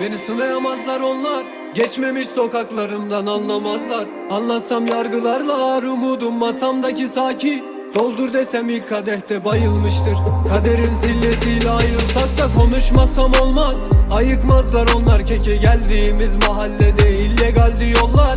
Beni sınayamazlar onlar. Geçmemiş sokaklarımdan anlamazlar. Anlatsam yargılarlar umudum masamdaki saki. Doldur desem ilk kadehte bayılmıştır. Kaderin sillesiyle ayırsak da konuşmazsam olmaz. Ayıkmazlar onlar keke geldiğimiz mahallede illegaldi yollar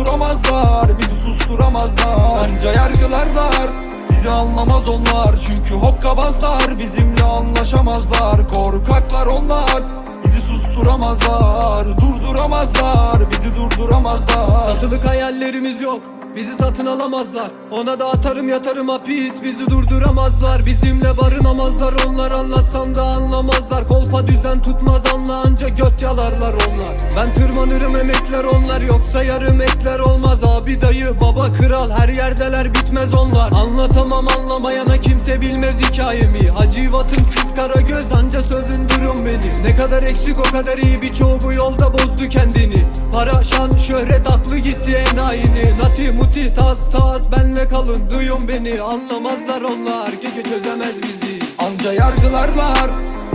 Susturamazlar Bizi susturamazlar. Anca yargılarlar Bizi anlamaz onlar. Çünkü hokkabazlar Bizimle anlaşamazlar. Korkaklar onlar Bizi susturamazlar. Durduramazlar Bizi durduramazlar. Satılık hayallerimiz yok Bizi satın alamazlar. Ona da atarım yatarım hapis Bizi durduramazlar. Bizimle barınamazlar Onlar anlatsam da anlamazlar. Kolpa düzen tutmaz anla anca göt yalarlar onlar. Ben tırmanırım emekler onlar. Yoksa yarım ekler olmaz. Abi dayı baba kral her yerdeler bitmez onlar. Anlatamam anlamayana kimse bilmez hikayemi. Hacivatım siz kara göz anca sövündürün beni. Ne kadar eksik o kadar iyi. Birçoğu bu yolda bozdu kendini. Para şan şöhret aklı gitti enayini. Nati muti taz taz benle kalın duyun beni. Anlamazlar onlar keke çözemez bizi. Anca yargılarlar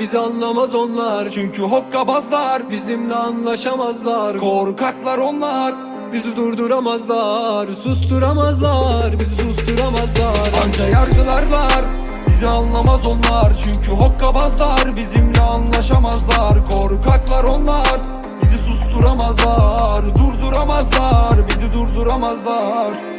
Bizi anlamaz onlar. Çünkü hokkabazlar Bizimle anlaşamazlar. Korkaklar onlar. Bizi durduramazlar. Susturamazlar. Bizi susturamazlar. Anca yargılarlar Bizi anlamaz onlar. Çünkü hokkabazlar Bizimle anlaşamazlar. Korkaklar onlar. Bizi susturamazlar. Durduramazlar. Bizi durduramazlar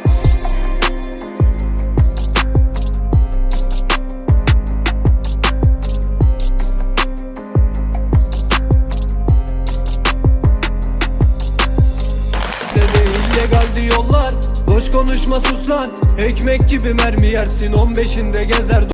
konuşma sus lan. Ekmek gibi mermi yersin 15'inde gezer